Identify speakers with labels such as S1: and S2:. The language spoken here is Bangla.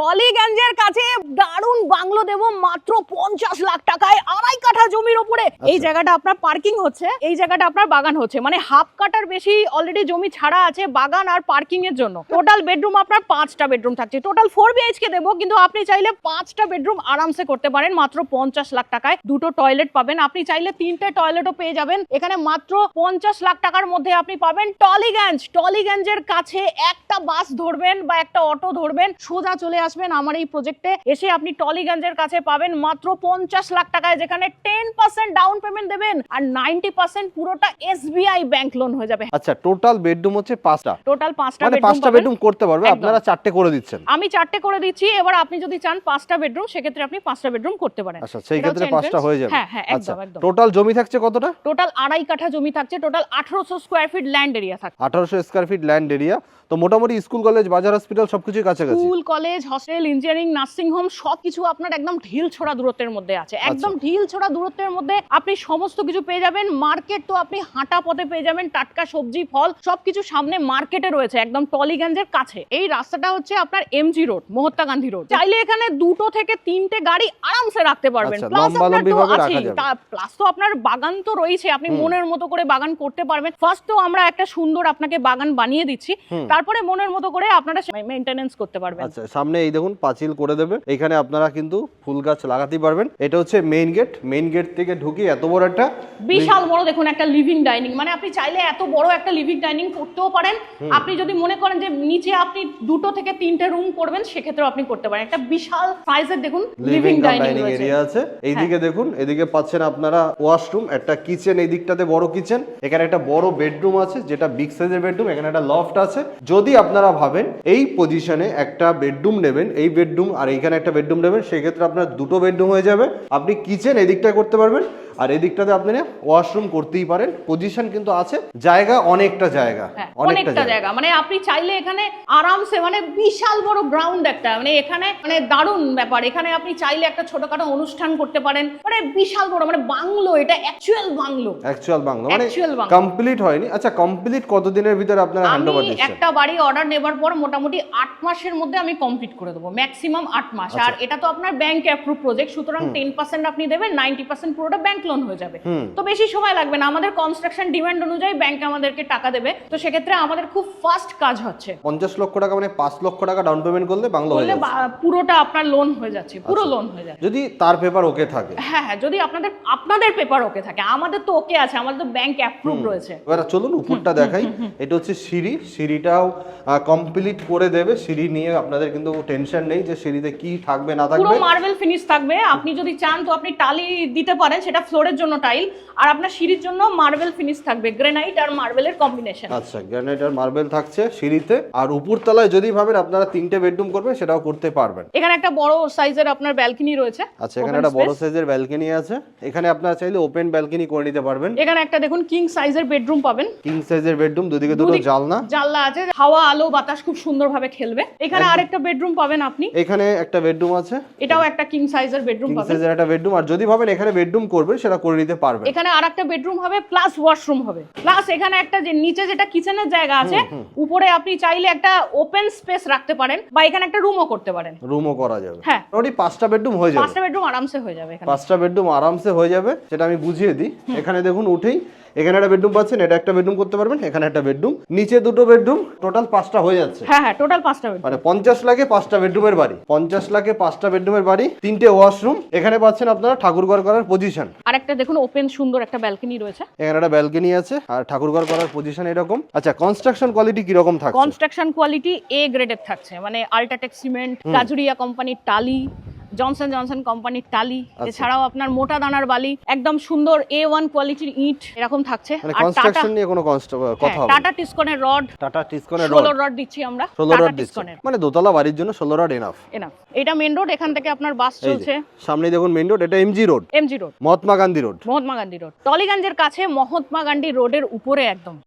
S1: টলিগঞ্জের কাছে দারুণ বাংলো দেবো মাত্র পঞ্চাশ লাখ টাকায় আড়াই কাঠা জমির ওপরে। এই
S2: আচ্ছা।
S1: জায়গাটা আপনার পার্কিং হচ্ছে এই জায়গাটা আপনার বাগান হচ্ছে। মানে হাফ কাটার বেশি অলরেডি জমি ছাড়া আছে বাগান আর পার্কিং এর জন্য। টোটাল বেডরুম আপনার পাঁচটা বেডরুম থাকছে। টোটাল ফোর বিএইচকে দেবো কিন্তু আপনি চাইলে পাঁচটা বেডরুম আরামসে করতে পারেন মাত্র পঞ্চাশ লাখ টাকায় দুটো টয়লেট পাবেন। আপনি চাইলে তিনটে টয়লেটও পেয়ে যাবেন। এখানে মাত্র পঞ্চাশ লাখ টাকার মধ্যে আপনি পাবেন টলিগঞ্জ। টলিগঞ্জের কাছে একটা বাস ধরবেন বা একটা অটো ধরবেন সোজা চলে আসবেন। আমার এই প্রজেক্টে এসে আপনি টলিগঞ্জের কাছে পাবেন মাত্র পঞ্চাশ লাখ টাকায় যেখানে টেন পার্সেন্ট ডাউন পেমেন্ট দেবেন আর নাইনটি পার্সেন্ট পুরোটা এসবিআই ব্যাংক লোন হয়ে যাবে।
S2: আচ্ছা টোটাল বেডরুম হচ্ছে পাঁচটা।
S1: টোটাল পাঁচটা
S2: মানে পাঁচটা বেডরুম করতে পারবে আপনারা চারটে করে দিচ্ছেন।
S1: আমি চারটে করে দিচ্ছি এবার আপনি যদি চান পাঁচটা বেডরুম সেক্ষেত্রে আপনি পাঁচটা বেডরুম করতে পারেন।
S2: আচ্ছা সেই ক্ষেত্রে পাঁচটা হয়ে যাবে।
S1: হ্যাঁ হ্যাঁ
S2: আচ্ছা
S1: একদম। একদম
S2: টোটাল জমি থাকছে কতটা?
S1: টোটাল আড়াই কাঠা জমি থাকছে টোটাল আঠারোশো স্কোয়ার ফিট ল্যান্ড এরিয়া থাকছে
S2: আঠারোশো স্কোয়ার ফিট ল্যান্ড এরিয়া তো মোটামুটি স্কুল কলেজ বাজার হসপিটাল সবকিছুই কাছাকাছি?
S1: School college hostel engineering nursing home সবকিছু আপনার একদম ঢিল ছোড়া দূরত্বের মধ্যে আছে।
S2: আচ্ছা।
S1: একদম ঢিল ছোড়া দূরত্বের মধ্যে আপনি সমস্ত কিছু পেয়ে যাবেন। মার্কেট তো আপনি হাঁটা পথে পেয়ে যাবেন টাটকা সবজি ফল সবকিছু সামনে মার্কেটে রয়েছে একদম টলিগঞ্জের কাছে। এই রাস্তাটা হচ্ছে আপনার MG road Mahatma Gandhi road চাইলে এখানে দুটো থেকে তিনটে গাড়ি আরামসে রাখতে পারবেন।
S2: আচ্ছা,
S1: প্লাস আপনার তো। প্লাস তো আপনার বাগান তো রয়েছে আপনি মনের মতো করে বাগান করতে পারবেন। ফার্স্ট তো আমরা একটা সুন্দর আপনাকে বাগান বানিয়ে দিচ্ছি। তারপরে মনের মতো করে আপনারা মেনটেনেন্স করতে পারবেন।
S2: আচ্ছা সামনে এই দেখুন পাঁচিল করে দেবে। এখানে আপনারা কিন্তু ফুল গাছ লাগাতে পারবেন। এটা হচ্ছে মেইন গেট মেইন গেট থেকে ঢুকি এত বড় একটা
S1: বিশাল বড় দেখুন একটা লিভিং ডাইনিং মানে আপনি চাইলে এত বড় একটা লিভিং ডাইনিং করতেও পারেন। আপনি যদি মনে করেন যে নিচে আপনি দুটো থেকে তিনটে রুম করবেন সেক্ষেত্রেও আপনি করতে পারেন। একটা বিশাল সাইজের দেখুন লিভিং ডাইনিং
S2: ডাইনিং এরিয়া আছে। এইদিকে দেখুন এদিকে পাচ্ছেন আপনারা ওয়াশরুম একটা কিচেন এই দিকটাতে বড় কিচেন এখানে একটা বড় বেডরুম আছে যেটা বিগ সাইজের বেডরুম এখানে একটা লফট আছে। যদি আপনারা ভাবেন এই পজিশনে একটা বেডরুম নেবেন এই বেডরুম আর এইখানে একটা বেডরুম নেবেন, সেক্ষেত্রে আপনার দুটো বেডরুম হয়ে যাবে। আপনি কিচেন এদিকটা করতে পারবেন আর এদিকটাতে আপনি ওয়াশরুম করতেই পারেন। পজিশন কিন্তু আছে জায়গা অনেকটা জায়গা।
S1: হ্যাঁ, অনেকটা জায়গা। মানে আপনি চাইলে এখানে আরামসে মানে বিশাল বড় গ্রাউন্ড একটা মানে এখানে মানে দারুণ ব্যাপার। এখানে আপনি চাইলে একটা ছোটখাটো অনুষ্ঠান করতে পারেন। মানে বিশাল বড় মানে বাংলো এটা অ্যাকচুয়াল বাংলো।
S2: অ্যাকচুয়াল বাংলা মানে কমপ্লিট হয়নি। আচ্ছা কমপ্লিট কতদিনের ভিতরে আপনারা হ্যান্ড
S1: আমি
S2: ওভার দিচ্ছেন?
S1: একটা বাড়ি অর্ডার নেবার পর মোটামুটি আট মাসের মধ্যে আমি কমপ্লিট করে দেবো ম্যাক্সিমাম আট মাস।
S2: আচ্ছা।
S1: আর এটা তো আপনার ব্যাংক অ্যাপ্রুভ প্রজেক্ট সুতরাং টেন পার্সেন্ট আপনি দেবেন নাইনটি পার্সেন্ট পুরোটা ব্যাংক লোন হয়ে যাবে। তো বেশি সময় লাগবে না। আমাদের কনস্ট্রাকশন ডিমান্ড অনুযায়ী ব্যাংক আমাদেরকে টাকা দেবে। তো সেক্ষেত্রে আমাদের খুব ফাস্ট কাজ হচ্ছে।
S2: পঞ্চাশ লক্ষ টাকা মানে পাঁচ লক্ষ টাকা ডাউন পেমেন্ট করলে বাংলা হয়ে
S1: পুরোটা আপনার লোন হয়ে যাচ্ছে পুরো
S2: আচ্ছা।
S1: লোন হয়ে যাচ্ছে।
S2: যদি তার পেপার ওকে থাকে।
S1: হ্যাঁ হ্যাঁ যদি আপনাদের আপনাদের পেপার ওকে থাকে। আমাদের তো ওকে আছে আমাদের তো ব্যাংক অ্যাপ্রুভ রয়েছে।
S2: এবার চলুন উপরটা দেখাই। এটা হচ্ছে সিঁড়ি। সিঁড়িটাও কমপ্লিট করে দেবে। সিঁড়ি নিয়ে আপনাদের কিন্তু টেনশন নেই যে সিঁড়িতে কি থাকবে না থাকবে।
S1: পুরো মার্বেল ফিনিশ থাকবে। আপনি যদি চান তো আপনি টালি দিতে পারেন সেটা ফ্লোরের জন্য টাইল আর আপনার সিঁড়ির জন্য মার্বেল ফিনিশ থাকবে গ্রেনাইট আর মার্বেলের কম্বিনেশন।
S2: আচ্ছা গ্রানাইট আর মার্বেল থাকছে সিঁড়িতে আর উপরতলায় যদি ভাবেন আপনারা তিনটে বেডরুম করবেন সেটাও করতে পারবেন।
S1: এখানে একটা বড় সাইজের আপনার ব্যালকনি রয়েছে।
S2: আচ্ছা এখানে একটা বড়। সাইজের ব্যালকনি আছে। এখানে আপনারা চাইলে ওপেন ব্যালকনি করে নিতে পারবেন।
S1: এখানে একটা দেখুন কিং সাইজের বেডরুম পাবেন।
S2: কিং সাইজের বেডরুম দুদিকে দুটো জানলা
S1: জানলা আছে হাওয়া আলো বাতাস খুব সুন্দরভাবে খেলবে। এখানে আরেকটা বেডরুম পাবেন আপনি।
S2: এখানে একটা বেডরুম আছে।
S1: এটাও একটা কিং সাইজের বেডরুম
S2: কিং
S1: পাবেন।
S2: সাইজের একটা বেডরুম আর যদি ভাবেন এখানে বেডরুম করবেন সেটা করে নিতে পারবেন
S1: এখানে আর একটা বেডরুম হবে প্লাস ওয়াশরুম হবে। প্লাস এখানে একটা যে নিচে যেটা কিচেনের জায়গা আছে উপরে আপনি চাইলে একটা ওপেন স্পেস রাখতে পারেন বা এখানে একটা রুমও করতে পারেন।
S2: রুমও করা যাবে।
S1: হ্যাঁ।
S2: মোটামুটি পাঁচটা বেডরুম হয়ে যাবে।
S1: পাঁচটা বেডরুম আরামসে হয়ে যাবে এখানে।
S2: পাঁচটা বেডরুম আরামসে হয়ে যাবে সেটা আমি বুঝিয়ে দিই। এখানে দেখুন উঠেই এখানে একটা বেডরুম পাচ্ছেন এটা একটা বেডরুম করতে পারবেন এখানে একটা বেডরুম নিচে দুটো বেডরুম টোটাল পাঁচটা হয়ে যাচ্ছে।
S1: হ্যাঁ হ্যাঁ টোটাল পাঁচটা
S2: মানে পঞ্চাশ লাখে পাঁচটা বেডরুমের বাড়ি পঞ্চাশ লাখে পাঁচটা বেডরুমের বাড়ি তিনটে ওয়াশরুম এখানে পাচ্ছেন আপনারা ঠাকুরঘর করার পজিশন
S1: আর একটা দেখুন ওপেন সুন্দর একটা ব্যালকনি রয়েছে।
S2: এখানে একটা ব্যালকনি আছে আর ঠাকুরঘর করার পজিশন এরকম। আচ্ছা কনস্ট্রাকশন কোয়ালিটি কীরকম থাকছে?
S1: কনস্ট্রাকশন কোয়ালিটি এ গ্রেডের থাকছে মানে আল্ট্রাটেক সিমেন্ট কাজুরিয়া কোম্পানির টালি জনসন জনসন কোম্পানির টালি।
S2: আচ্ছা।
S1: এছাড়াও আপনার মোটা দানার বালি একদম সুন্দর এ ওয়ান কোয়ালিটির ইট এরকম থাকছে।
S2: মানে
S1: আর টাটা
S2: নিয়ে কোনো কথা হবে
S1: টাটা টিসকনের রড
S2: টাটা টিসকনের রড
S1: রড দিচ্ছি আমরা।
S2: ষোলো রড
S1: টিসকনের
S2: মানে দোতলা বাড়ির জন্য ষোলো রড এনাফ
S1: এনাফ এটা মেন রোড এখান থেকে আপনার বাস চলছে।
S2: সামনে দেখুন মেইন রোড এটা MG road
S1: MG road
S2: Mahatma Gandhi road
S1: Mahatma Gandhi road টলিগঞ্জের কাছে মহাত্মা গান্ধী রোডের উপরে একদম।